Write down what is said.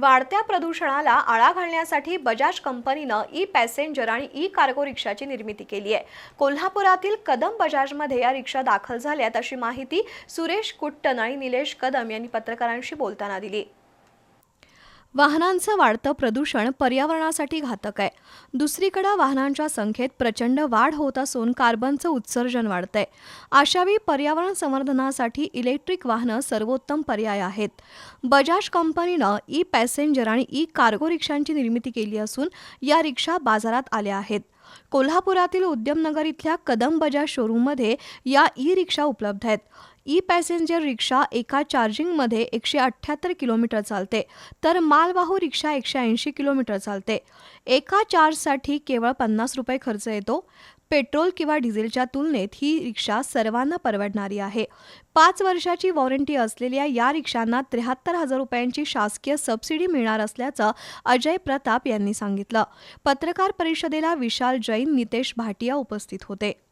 वाढत्या प्रदूषणाला आळा घालण्यासाठी बजाज कंपनीनं ई पॅसेंजर आणि ई कार्गो रिक्षाची निर्मिती केली आहे. कोल्हापुरातील कदम बजाजमध्ये या रिक्षा दाखल झाल्यात अशी माहिती सुरेश कुट्टन आणि निलेश कदम यांनी पत्रकारांशी बोलताना दिली. वाहनांचं वाढतं प्रदूषण पर्यावरणासाठी घातक आहे. दुसरीकडे वाहनांच्या संख्येत प्रचंड वाढ होत असून कार्बनचं उत्सर्जन वाढतंय. अशावेळी पर्यावरण संवर्धनासाठी इलेक्ट्रिक वाहनं सर्वोत्तम पर्याय आहेत. बजाज कंपनीनं ई पॅसेंजर आणि ई कार्गो रिक्षांची निर्मिती केली असून या रिक्षा बाजारात आल्या आहेत. कोल्हापुरातील उद्यमनगर इथल्या कदम बजाज शोरूममध्ये या ई रिक्षा उपलब्ध आहेत. ई पॅसेंजर रिक्षा एका चार्जिंगमध्ये एकशे अठ्ठ्याहत्तर किलोमीटर चालते तर मालवाहू रिक्षा एकशे ऐंशी किलोमीटर चालते. एका चार्जसाठी केवळ पन्नास रुपये खर्च येतो. पेट्रोल किंवा डिझेलच्या तुलनेत ही रिक्षा सर्वांना परवडणारी आहे. पाच वर्षाची वॉरंटी असलेल्या या रिक्षांना त्र्याहत्तर हजार रुपयांची शासकीय सबसिडी मिळणार असल्याचं अजय प्रताप यांनी सांगितलं. पत्रकार परिषदेला विशाल जैन नितेश भाटिया उपस्थित होते.